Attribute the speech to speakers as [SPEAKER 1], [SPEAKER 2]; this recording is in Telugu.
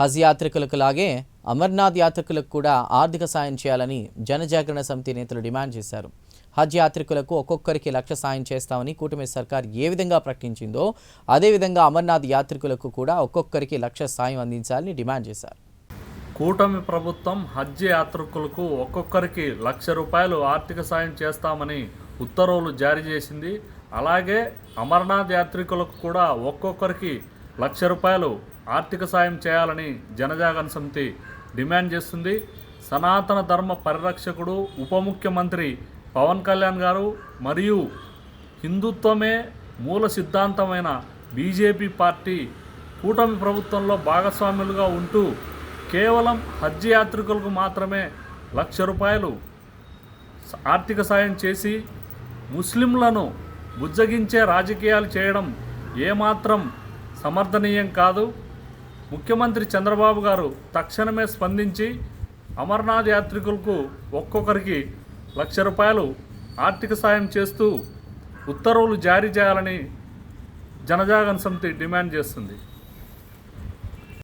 [SPEAKER 1] హజ్ యాత్రికులకు లాగే అమర్నాథ్ యాత్రికులకు కూడా ఆర్థిక సాయం చేయాలని జనజాగరణ సమితి నేతలు డిమాండ్ చేశారు. హజ్ యాత్రికులకు ఒక్కొక్కరికి లక్ష సాయం చేస్తామని కూటమి సర్కార్ ఏ విధంగా ప్రకటించిందో అదేవిధంగా అమర్నాథ్ యాత్రికులకు కూడా ఒక్కొక్కరికి లక్ష సాయం అందించాలని డిమాండ్ చేశారు.
[SPEAKER 2] కూటమి ప్రభుత్వం హజ్ యాత్రికులకు ఒక్కొక్కరికి లక్ష రూపాయలు ఆర్థిక సాయం చేస్తామని ఉత్తర్వులు జారీ చేసింది. అలాగే అమర్నాథ్ యాత్రికులకు కూడా ఒక్కొక్కరికి లక్ష రూపాయలు ఆర్థిక సాయం చేయాలని జనజాగరణ సమితి డిమాండ్ చేస్తుంది. సనాతన ధర్మ పరిరక్షకుడు ఉప ముఖ్యమంత్రి పవన్ కళ్యాణ్ గారు మరియు హిందుత్వమే మూల సిద్ధాంతమైన బీజేపీ పార్టీ కూటమి ప్రభుత్వంలో భాగస్వాములుగా ఉంటూ కేవలం హజ్ యాత్రికులకు మాత్రమే లక్ష రూపాయలు ఆర్థిక సాయం చేసి ముస్లింలను బుజ్జగించే రాజకీయాలు చేయడం ఏమాత్రం సమర్థనీయం కాదు. ముఖ్యమంత్రి చంద్రబాబు గారు తక్షణమే స్పందించి అమర్నాథ్ యాత్రికులకు ఒక్కొక్కరికి లక్ష రూపాయలు ఆర్థిక సాయం చేస్తూ ఉత్తర్వులు జారీ చేయాలని జనజాగరణ సమితి డిమాండ్ చేస్తుంది.